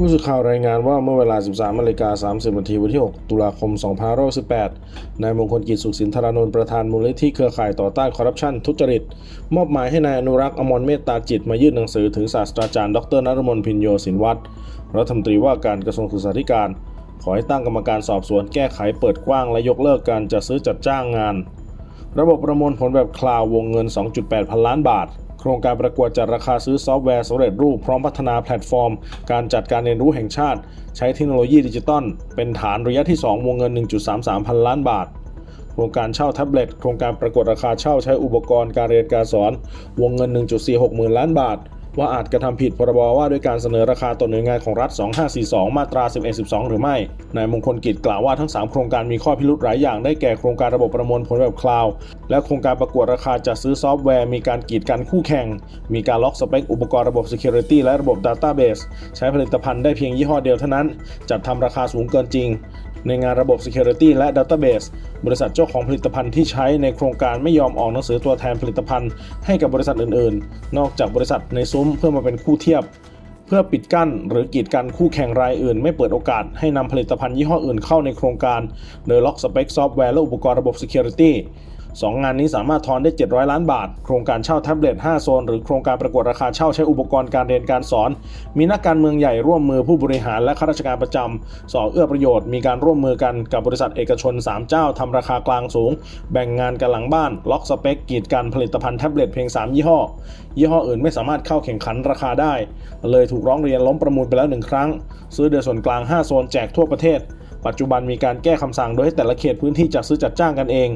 ผู้สื่อข่าวรายงานว่าเมื่อเวลา 13นาฬิกา30นาทีวันที่ 6 ตุลาคม 2518 นายมงคลกิจสุขสินธารนนท์ประธานมูลนิธิเครือข่ายต่อต้านคอร์รัปชันทุจริต มอบหมายให้นายอนุรักษ์อมรเมตตาจิตมายื่นหนังสือถึงศาสตราจารย์ ดรนรมนพินโยสินวัตรรัฐมนตรีว่าการกระทรวงศึกษาธิการ ขอให้ตั้งกรรมการสอบสวนแก้ไขเปิดกว้างและยกเลิกการจัดซื้อจัดจ้างงาน ระบบประมวลผลแบบคลาววงเงิน 2.8 พันล้านบาท รงการประกวดจัดราคาซื้อซอฟต์แวร์สำเร็จรูปพร้อมพัฒนาแพลตฟอร์ม การจัดการเรียนรู้แห่งชาติ ใช้เทคโนโลยีดิจิตอลเป็นฐานระยะที่ 2 วงเงิน 1.33 พันล้านบาท โครงการเช่าแท็บเล็ตโครงการประกวดราคาเช่าใช้อุปกรณ์การเรียนการสอน วงเงิน 1.46หมื่นล้านบาท ว่าอาจกระทำผิดพรบว่าด้วยการเสนอราคาต่อหน่วยงานของรัฐ 2542 มาตรา 1112 หรือไม่ นายมงคลกิจกล่าวว่าทั้ง 3 โครงการมีข้อพิรุธหลายอย่างได้แก่โครงการระบบประมวลผลแบบคลาวด์และโครงการประกวดราคาจัดซื้อซอฟต์แวร์ มีการกีดกันคู่แข่ง มีการล็อกสเปคอุปกรณ์ระบบ Security และระบบ Database ใช้ผลิตภัณฑ์ได้เพียงยี่ห้อเดียวเท่านั้น จัดทำราคาสูงเกินจริง ในงานระบบ Security และ Database บริษัทเจ้าของผลิตภัณฑ์ที่ใช้ในโครงการไม่ยอมออกหนังสือตัวแทนผลิตภัณฑ์ให้กับบริษัทอื่นๆ นอกจากบริษัทในซุ้มเพื่อมาเป็นคู่เทียบ เพื่อปิดกั้นหรือกีดกันคู่แข่งรายอื่น ไม่เปิดโอกาสให้นำผลิตภัณฑ์ยี่ห้ออื่นเข้าในโครงการ โดยล็อกสเปคซอฟต์แวร์และอุปกรณ์ระบบ Security สองานนี้สามารถทอนได้ 700 ล้านบาท โครงการเช่าแท็บเล็ต 5 โซน หรือโครงการประกวดราคาเช่าใช้อุปกรณ์การเรียนการสอน มีนักการเมืองใหญ่ร่วมมือผู้บริหารและข้าราชการประจำสอเอื้อประโยชน์ มีการร่วมมือกันกับบริษัทเอกชน 3 เจ้าทำราคากลางสูง แบ่งงานกันหลังบ้าน ล็อกสเปคกีดกันผลิตภัณฑ์แท็บเล็ตเพียง 3 ยี่ห้อ ยี่ห้ออื่นไม่สามารถเข้าแข่งขันราคาได้ เลยถูกร้องเรียนล้มประมูลไปแล้วหนึ่งครั้ง ซื้อโดยส่วนกลาง 5 โซนแจกทั่วประเทศ ปัจจุบันมีการแก้คำสั่งโดยให้แต่ละเขตพื้นที่จัดซื้อจัดจ้างกันเอง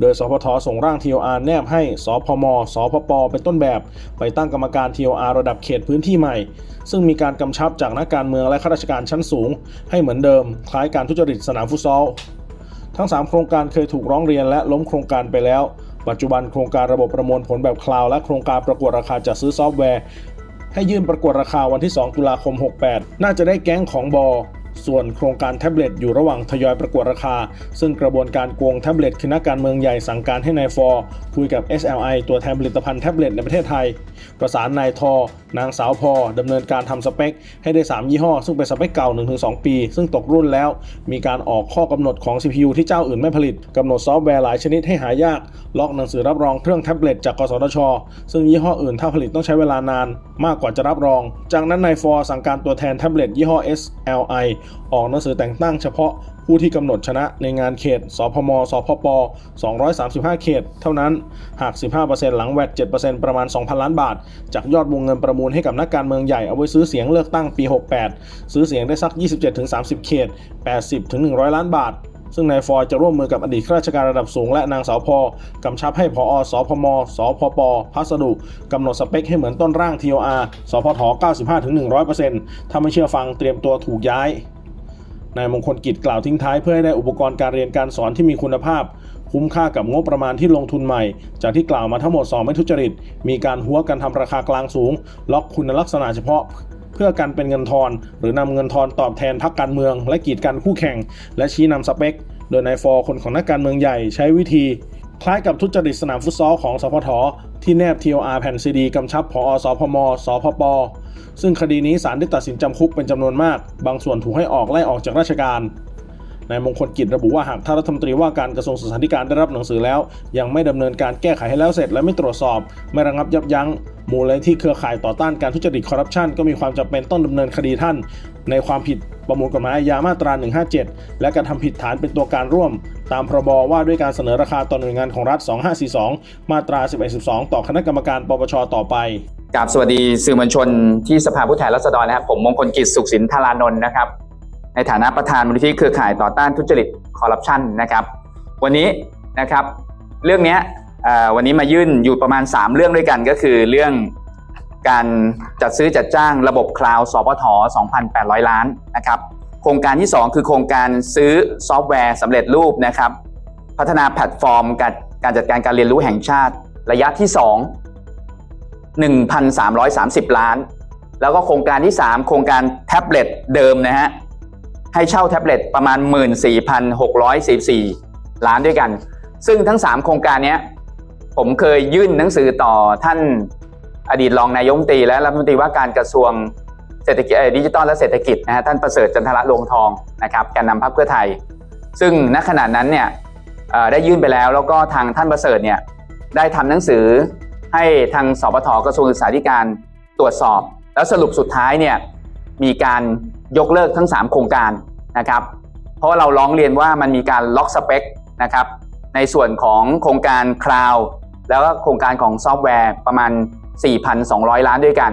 โดยสพทส่งร่าง TOR แนบให้สพมสพปเป็นต้นแบบ ไปตั้งกรรมการ TOR ระดับเขตพื้นที่ใหม่ ซึ่งมีการกำชับจากนักการเมืองและข้าราชการชั้นสูง ให้เหมือนเดิม คล้ายการทุจริตสนามฟุตซอลทั้ง 3 โครงการเคยถูกร้องเรียนและล้มโครงการไปแล้ว ปัจจุบันโครงการระบบประมวลผลแบบคลาวและโครงการประกวดราคาจัดซื้อซอฟต์แวร์ ให้ยื่นประกวดราคาวันที่ 2 ตุลาคม 68 น่าจะได้แก๊งของบอ ส่วนโครงการแท็บเล็ตอยู่ระหว่างทยอยประกวดราคา ซึ่งกระบวนการโกงแท็บเล็ตคือนักการเมืองใหญ่สั่งการให้นายฟอร์คุยกับ SLI ตัวแทนผลิตภัณฑ์แท็บเล็ตในประเทศไทย ประสานนายทอนางสาวพอดำเนินการทำสเปค ให้ได้ 3 ยี่ห้อ ซึ่งเป็นสเปคเก่า 1-2 ปี ซึ่งตกรุ่นแล้ว มีการออกข้อกำหนดของ CPU ที่เจ้าอื่นไม่ผลิตกำหนดซอฟต์แวร์หลายชนิดให้หายาก ล็อกหนังสือรับรองเครื่องแท็บเล็ตจากกสทช ซึ่งยี่ห้ออื่นถ้าผลิตต้องใช้เวลานาน มากกว่าจะรับรอง จากนั้นนายฟอร์สั่งการตัวแทนแท็บเล็ตยี่ห้อ SLI ออกหนังสือแต่งตั้งเฉพาะผู้ที่กำหนดชนะในงานเขต สพม สพป 235 เขต เท่านั้น หาก 15%หลังแวด7%ประมาณ 2,000 ล้านบาท จากยอดวงเงินประมูลให้กับนักการเมืองใหญ่เอาไว้ซื้อเสียงเลือกตั้งปี 68 ซื้อเสียงได้สัก 27-30 เขต 80-100 ล้านบาทซึ่งนายฟอยจะร่วมมือกับอดีตข้าราชการระดับสูงและนางสาวพอกำชับให้พอสพม สพป พัสดุกำหนดสเปคให้เหมือนต้นร่าง TOR สพท95-100%ถ้าไม่เชื่อฟังเตรียมตัวถูกย้าย นายมงคลกิจกล่าวทิ้งท้ายเพื่อให้ได้อุปกรณ์การเรียนการสอนที่มีคุณภาพ คุ้มค่ากับงบประมาณที่ลงทุนใหม่ จากที่กล่าวมาทั้งหมด 2 ไม่ทุจริต มีการหัวกันทำราคากลางสูง ล็อกคุณลักษณะเฉพาะเพื่อกันเป็นเงินทอน หรือนำเงินทอนตอบแทนพรรคการเมือง และกีดกันคู่แข่ง และชี้นำสเปค โดยนายฟอคนของนักการเมืองใหญ่ใช้วิธี คล้ายกับทุจริตสนามฟุตซอลของสพทที่แนบ TOR แผ่นซีดีกำชับพอสพมสพปซึ่งคดีนี้ศาลได้ตัดสินจำคุกเป็นจำนวนมาก บางส่วนถูกให้ออกไล่ออกจากราชการนายมงคลกิจระบุว่าหากท่านรัฐมนตรีว่าการกระทรวงศึกษาธิการได้รับหนังสือแล้ว ยังไม่ดำเนินการแก้ไขให้แล้วเสร็จและไม่ตรวจสอบ ไม่ระงับยับยั้ง มูลนิธิเครือข่ายต่อต้านการทุจริตคอร์รัปชันก็มีความจำเป็นต้องดำเนินคดีท่าน ในความผิด ประมวลกฎหมายอาญามาตรา 157 และกระทำผิดฐานเป็นตัวการร่วม ตามพรบว่าด้วยการเสนอราคาต่อหน่วยงานของรัฐ 2542 มาตรา 1112 ต่อคณะกรรมการปปชต่อไปกราบสวัสดีสื่อมวลชนที่สภาผู้แทนราษฎรนะครับผมมงคลกิจสุขสินธารานนท์นะครับ ในฐานะประธานมูลนิธิเครือข่ายต่อต้านทุจริตคอร์รัปชันนะครับวันนี้นะครับเรื่องนี้วันนี้มายื่นอยู่ประมาณ 3 เรื่องด้วยกันก็คือเรื่อง การจัดซื้อจัดจ้างระบบคลาวด์สปท2,800 ล้านนะครับโครงการที่ 2 คือโครงการซื้อซอฟต์แวร์สำเร็จรูปนะครับ พัฒนาแพลตฟอร์มการการจัดการการเรียนรู้แห่งชาติระยะที่ 2 1,330 ล้าน แล้วก็โครงการที่ 3 โครงการแท็บเล็ตเดิมนะฮะให้เช่าแท็บเล็ตประมาณ 14,644 ล้านด้วยกัน ซึ่งทั้ง 3 โครงการนี้ผมเคยยื่นหนังสือต่อท่าน อดีตรองนายกรัฐมนตรีและรัฐมนตรีว่าการกระทรวงเศรษฐกิจดิจิทัลและเศรษฐกิจนะฮะท่านประเสริฐจันทระลวงทองนะครับแกนนำพรรคเพื่อไทย ซึ่งณขณะนั้นเนี่ยได้ยื่นไปแล้วแล้วก็ทางท่านประเสริฐเนี่ยได้ทำหนังสือให้ทางสปทกระทรวงศึกษาธิการตรวจสอบ แล้วสรุปสุดท้ายเนี่ยมีการยกเลิกทั้ง 3 โครงการนะครับ เพราะเราร้องเรียนว่ามันมีการล็อกสเปคนะครับในส่วนของโครงการคลาวแล้วก็โครงการของซอฟต์แวร์ประมาณ 4,200 ล้านด้วยกัน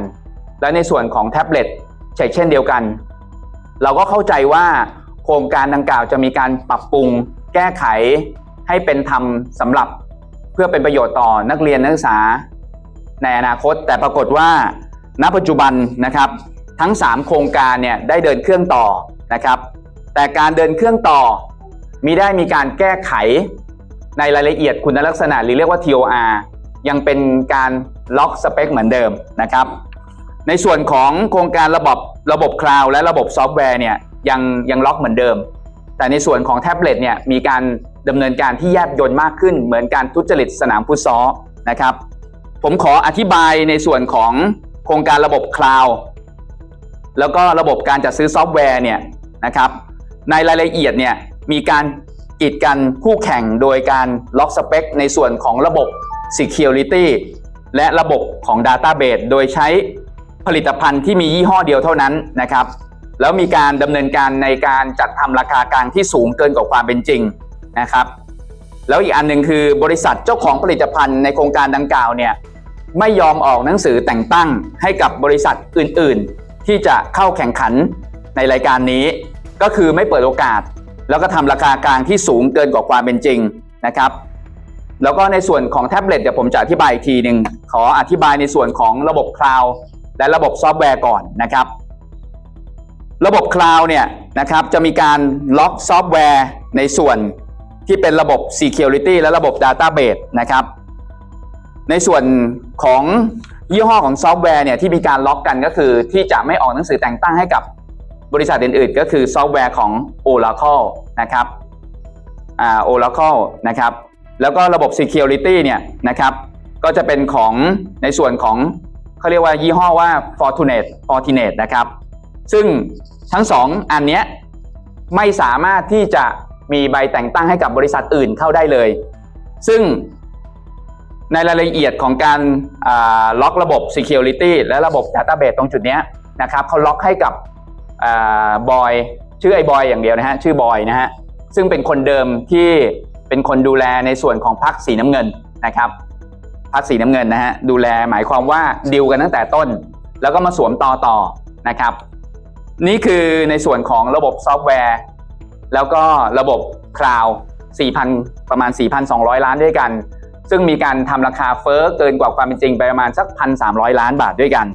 และในส่วนของแท็บเล็ตเช่นเดียวกัน เราก็เข้าใจว่าโครงการดังกล่าวจะมีการปรับปรุงแก้ไขให้เป็นธรรมสำหรับเพื่อเป็นประโยชน์ต่อนักเรียนนักศึกษา ในอนาคต แต่ปรากฏว่า ณปัจจุบันนะครับ ทั้ง 3 โครงการเนี่ยได้เดินเครื่องต่อนะครับ แต่การเดินเครื่องต่อมีได้มีการแก้ไขในรายละเอียดคุณลักษณะหรือเรียกว่า TOR ยังเป็นการ ล็อกสเปคเหมือนเดิมนะครับ ในส่วนของโครงการระบบระบบคลาวด์และระบบซอฟต์แวร์เนี่ยยังยังล็อกเหมือนเดิม แต่ในส่วนของแท็บเล็ตเนี่ยมีการดำเนินการที่แยบยลมากขึ้น เหมือนการทุจริตสนามฟุตซอลนะครับผมขออธิบายในส่วนของโครงการระบบคลาวด์แล้วก็ระบบการจัดซื้อซอฟต์แวร์เนี่ยนะครับ ในรายละเอียดเนี่ยมีการกีดกันคู่แข่งโดยการล็อกสเปคในส่วนของระบบ Security และระบบของ Database โดยใช้ผลิตภัณฑ์ที่มียี่ห้อเดียวเท่านั้นนะครับ แล้วมีการดำเนินการในการจัดทำราคากลางที่สูงเกินกว่าความเป็นจริงนะครับ แล้วอีกอันหนึ่งคือบริษัทเจ้าของผลิตภัณฑ์ในโครงการดังกล่าวเนี่ยไม่ยอมออกหนังสือแต่งตั้งให้กับบริษัทอื่นๆ ที่จะเข้าแข่งขันในรายการนี้ ก็คือไม่เปิดโอกาส แล้วก็ทำราคากลางที่สูงเกินกว่าความเป็นจริงนะครับ แล้วก็ในส่วนของแท็บเล็ตเดี๋ยวผมจะอธิบายอีกทีหนึ่งขออธิบายในส่วนของระบบคลาวด์และระบบซอฟต์แวร์ก่อนนะครับ ระบบคลาวด์เนี่ยนะครับจะมีการล็อกซอฟต์แวร์ในส่วนที่เป็นระบบ Security และระบบ Database นะครับในส่วนของยี่ห้อของซอฟต์แวร์เนี่ยที่มีการล็อกกันก็คือที่จะไม่ออกหนังสือแต่งตั้งให้กับบริษัทอื่นๆ ก็คือซอฟต์แวร์ของ Oracle นะครับอ่า Oracle นะครับ แล้วก็ระบบ Security เนี่ยนะครับก็จะเป็นของในส่วนของเขาเรียกว่ายี่ห้อว่า Fortinet Fortinet นะครับ ซึ่งทั้งสองอันเนี้ยไม่สามารถที่จะมีใบแต่งตั้งให้กับบริษัทอื่นเข้าได้เลย ซึ่งในรายละเอียดของการาล็อกระบบ Security และระบบ Database ตรงจุดนี้นะครับเขาล็อกให้กับบอยชื่อไอ้บอยอย่างเดียวนะฮะชื่อบอยนะฮะซึ่งเป็นคนเดิมที่ เป็นคนดูแลในส่วนของพรรคสีน้ำเงินนะครับพรรคสีน้ำเงินนะฮะดูแลหมายความว่าดิวกันตั้งแต่ต้น แล้วก็มาสวมต่อต่อนะครับ นี่คือในส่วนของระบบซอฟต์แวร์ แล้วก็ระบบคลาวด์4,000 ประมาณ 4,200 ล้านด้วยกัน ซึ่งมีการทำราคาเฟ้อเกินกว่าความเป็นจริงไปประมาณสัก 1,300 ล้านบาทด้วยกัน